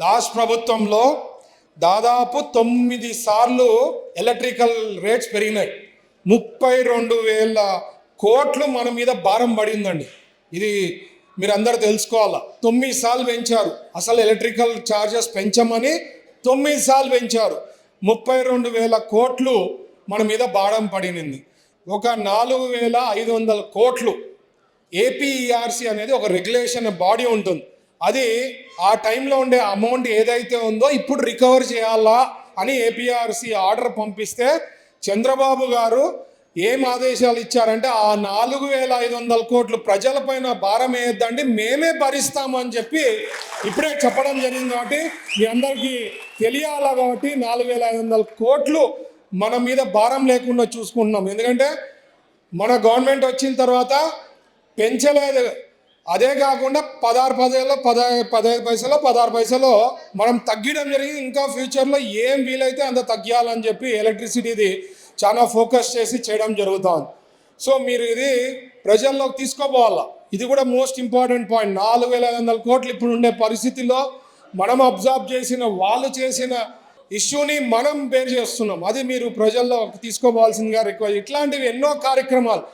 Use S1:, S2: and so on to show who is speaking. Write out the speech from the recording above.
S1: Last ప్రభుత్వంలో దాదాపు తొమ్మిది సార్లు ఎలక్ట్రికల్ రేట్స్ పెరిగినాయి. ముప్పై రెండు వేల కోట్లు మన మీద భారం పడిందండి. ఇది మీరు అందరూ తెలుసుకోవాలా? తొమ్మిది సార్లు పెంచారు. అసలు ఎలక్ట్రికల్ ఛార్జెస్ పెంచమని తొమ్మిది సార్లు పెంచారు. ముప్పై రెండు వేల కోట్లు మన మీద భారం పడినింది. ఒక నాలుగు వేల ఐదు వందల కోట్లు. ఏపీఈఆర్సీ అనేది ఒక రెగ్యులేషన్ బాడీ ఉంటుంది. అది ఆ టైంలో ఉండే అమౌంట్ ఏదైతే ఉందో ఇప్పుడు రికవర్ చేయాలా అని ఏపీఆర్సీ ఆర్డర్ పంపిస్తే చంద్రబాబు గారు ఏం ఆదేశాలు ఇచ్చారంటే ఆ నాలుగు వేల ఐదు వందల కోట్లు ప్రజలపైన భారం వేయద్దండి మేమే భరిస్తామని చెప్పి ఇప్పుడే చెప్పడం జరిగింది కాబట్టి మీ అందరికీ తెలియాలా కాబట్టి నాలుగు వేల ఐదు వందల కోట్లు మన మీద భారం లేకుండా చూసుకుంటున్నాం. ఎందుకంటే మన గవర్నమెంట్ వచ్చిన తర్వాత పెంచలేదు. అదే కాకుండా పదహారు పదేలో పద పదహైదు పైసలో పదహారు పైసలో మనం తగ్గడం జరిగింది. ఇంకా ఫ్యూచర్లో ఏం వీలైతే అంత తగ్గియాలని చెప్పి ఎలక్ట్రిసిటీది చాలా ఫోకస్ చేసి చేయడం జరుగుతుంది సో మీరు ఇది ప్రజల్లోకి తీసుకోపోవాలా? ఇది కూడా మోస్ట్ ఇంపార్టెంట్ పాయింట్ నాలుగు వేల ఐదు వందల కోట్లు ఇప్పుడు ఉండే పరిస్థితిలో మనం అబ్జర్వ్ చేసిన వాళ్ళు చేసిన ఇష్యూని మనం బేర్ చేస్తున్నాం. అది మీరు ప్రజల్లో తీసుకోవాల్సిందిగా రిక్వెస్ట్ ఇట్లాంటివి ఎన్నో కార్యక్రమాలు.